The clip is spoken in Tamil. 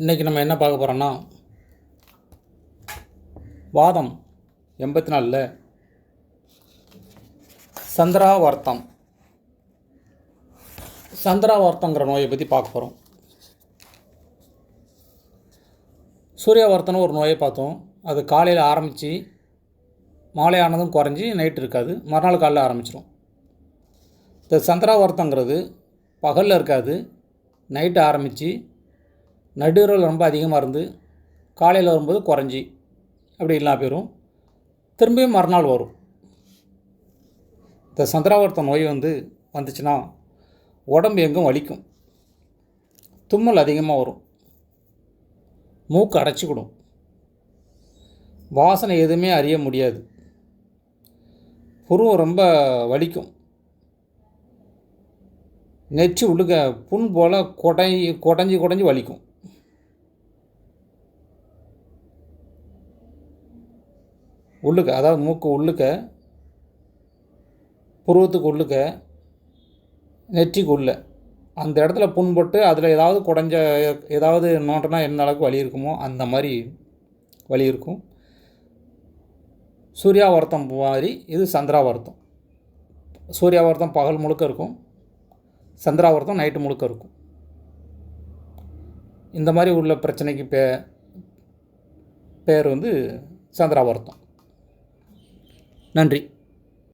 இன்றைக்கி நம்ம என்ன பார்க்க போகிறோன்னா வாதம் எண்பத்தி நாலில் சந்திராவர்த்தம். சந்திராவர்த்தங்கிற நோயை பற்றி பார்க்க போகிறோம் சூரியவர்த்தனம் ஒரு நோயை பார்த்தோம். அது காலையில் ஆரம்பித்து மாலை ஆனதும் குறைஞ்சி நைட் இருக்காது. மறுநாள் காலையில் ஆரம்பிச்சிடும் இந்த சந்திராவர்த்தங்கிறது பகலில் இருக்காது. நைட்டு ஆரம்பித்து நடுவில் ரொம்ப அதிகமாக இருந்து காலையில் வரும்போது குறைஞ்சி அப்படி எல்லாம் போயிடும் திரும்பியும் மறுநாள் வரும். இந்த சந்திராவர்த்த நோய் வந்து வந்துச்சுன்னா உடம்பு எங்கும் வலிக்கும். தும்மல் அதிகமாக வரும். மூக்கு அடைச்சிக்கிடும். வாசனை எதுவுமே அறிய முடியாது. புருவம் ரொம்ப வலிக்கும். நெச்சு உள்ளுக்க புண் போல் கொடை குடஞ்சி கொடைஞ்சி வலிக்கும். உள்ளுக்க அதாவது மூக்கு உள்ளுக்க புருவத்துக்கு உள்ளுக்க நெற்றிக்கு உள்ள அந்த இடத்துல புண்பட்டு அதில் ஏதாவது குடஞ்ச ஏதாவது நோட்டனா எந்த அளவுக்கு வலி இருக்குமோ அந்த மாதிரி வலி இருக்கும். சூர்யாவர்த்தம் மாதிரி இது சந்திராவர்த்தம். சூர்யாவர்த்தம் பகல் முழுக்க இருக்கும். சந்திராவர்த்தம் நைட்டு முழுக்க இருக்கும். இந்த மாதிரி உள்ள பிரச்சனைக்கு பே பேர் வந்து சந்திராவர்த்தம். நன்றி.